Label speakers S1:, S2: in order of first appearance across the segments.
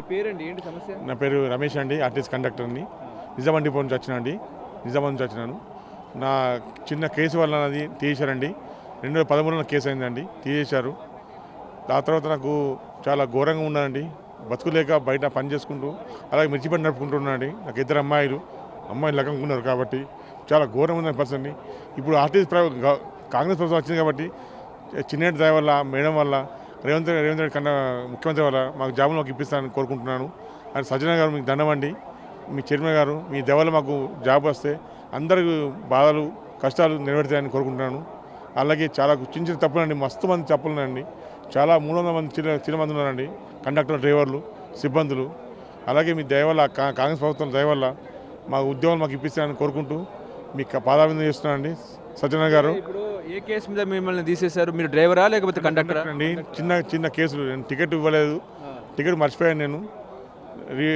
S1: పేరండి? ఏంటి సమస్య?
S2: నా పేరు రమేష్ అండి ఆర్టీస్ కండక్టర్ని. నిజామాబాద్ డిపో నుంచి వచ్చిన అండి నిజామాబాద్ నుంచి వచ్చినాను. నా చిన్న కేసు వల్ల అది తీసేశారండి. రెండు వేల పదమూడులో కేసు అయిందండి తీసేశారు. ఆ తర్వాత నాకు చాలా ఘోరంగా ఉన్నానండి. బతుకులేక బయట పని చేసుకుంటూ అలాగే మిర్చిపడి నడుపుకుంటున్నాండి నాకు ఇద్దరు అమ్మాయిలు అమ్మాయిలు లకంకున్నారు కాబట్టి చాలా ఘోరంగా ఉన్న పరిస్థితి ఇప్పుడు ఆర్టీసీ ప్ర- కాంగ్రెస్ ప్రభుత్వం వచ్చింది కాబట్టి చిన్నటి దయ వల్ల మేడం వల్ల రేవంత్ రేవంత్ రెడ్డి కన్నా ముఖ్యమంత్రి వల్ల మాకు జాబులు మాకు ఇప్పిస్తానని కోరుకుంటున్నాను. అని సజ్జన గారు మీకు దండమండి మీ చైర్మన్ గారు మీ దయ మాకు జాబ్ వస్తే అందరికి బాధలు కష్టాలు నెరవేరుతాయని కోరుకుంటున్నాను. అలాగే చాలా చిన్న చిన్న తప్పులండి మస్తు మంది తప్పులు చాలా మూడు వందల మంది చిన్న చిన్న మంది ఉన్నారండి. కండక్టర్ డ్రైవర్లు సిబ్బందులు. అలాగే మీ దయవల్ల కా- కాంగ్రెస్ ప్రభుత్వం దయవల్ల మా ఉద్యోగాలు మాకు ఇప్పిస్తానని కోరుకుంటూ మీకు పాదాభిందం చేస్తున్నానండి. సజ్జన గారు.
S1: ఇప్పుడు ఏ కేసు మీద మిమ్మల్ని తీసేశారు? మీరు డ్రైవరా లేకపోతే కండక్టరా?
S2: అండి చిన్న చిన్న కేసులు. నేను టికెట్ ఇవ్వలేదు. టికెట్ మర్చిపోయాను నేను. రీ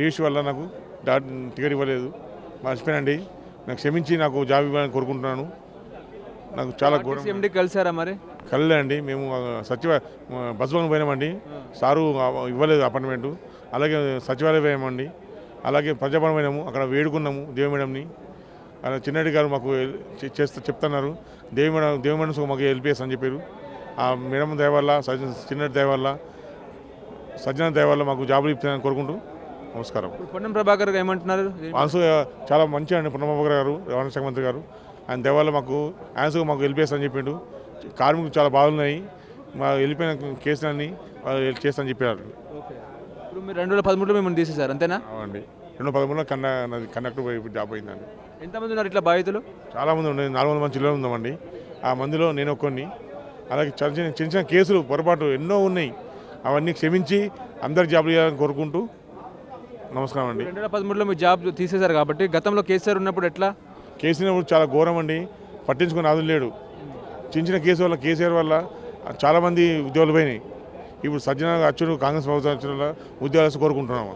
S2: రీష్ వల్ల నాకు టికెట్ ఇవ్వలేదు. మర్చిపోయానండి. నాకు క్షమించి నాకు జాబ్ ఇవ్వాలని కోరుకుంటున్నాను. నాకు చాలా ఘోరం
S1: ఎండి కలిసారా మరి?
S2: కళ్ళే అండి. మేము సచివ ఆ, బస్ భవన్ పోయినామండి. సారు ఇవ్వలేదు అపార్ట్మెంటు అలాగే సచివాలయం పోయామండి. అలాగే ప్రజాభవన్ పోయినాము. అక్కడ వేడుకున్నాము దేవి మేడంని అలా చిన్నటి గారు మాకు చేస్తూ చెప్తున్నారు. దేవి మేడం దేవి మేడం మాకు ఎల్పిఎస్ అని చెప్పారు. ఆ మేడం దయ వల్ల సజ్జ చిన్నటి దయ వల్ల సజ్జన దయ వల్ల మాకు జాబులు ఇప్పించాలని కోరుకుంటూ నమస్కారం.
S1: పొన్నం ప్రభాకర్ గారు ఏమంటున్నారు?
S2: ఆన్సు చాలా మంచి అండి పున్నమ్మ గారు రవాణా శాఖ మంత్రి గారు. ఆయన దేవాల మాకు ఆన్సు మాకు వెళ్ళిపోయేస్తా అని చెప్పిండు. కార్మికులు చాలా బాగున్నాయి. మా వెళ్ళిపోయిన కేసులన్నీ వాళ్ళు చేస్తానని చెప్పారు.
S1: ఇప్పుడు మీరు రెండు వేల పదమూడులో మిమ్మల్ని తీసేశారు అంతేనా?
S2: అవునండి. రెండు పదమూడులో కన్న కండక్టర్ పోయి జాబ్ అయిందండి.
S1: ఎంతమంది ఉన్నారు ఇట్లా బాధితులు?
S2: చాలామంది ఉన్నాయి నాలుగు వందల మంది చిల్లర ఉందామండి ఆ మందిలో నేను ఒక్కొని అలాగే చిన్న చిన్న చిన్న చిన్న కేసులు పొరపాటు ఎన్నో ఉన్నాయి. అవన్నీ క్షమించి అందరికి జాబులు ఇవ్వాలని కోరుకుంటూ నమస్కారం అండి.
S1: రెండు వేల పదమూడులో మీ జాబ్ తీసేశారు కాబట్టి గతంలో కేసీఆర్ ఉన్నప్పుడు ఎట్లా?
S2: కేసీఆర్ చాలా ఘోరం అండి. పట్టించుకుని ఆదులు లేడు. చిన్న చిన్న కేసు వల్ల కేసీఆర్ వల్ల చాలామంది ఉద్యోగాలు పోయినాయి. ఇప్పుడు సజ్జన అచ్చుడు కాంగ్రెస్ ప్రభుత్వం వల్ల ఉద్యోగాలు కోరుకుంటున్నాము.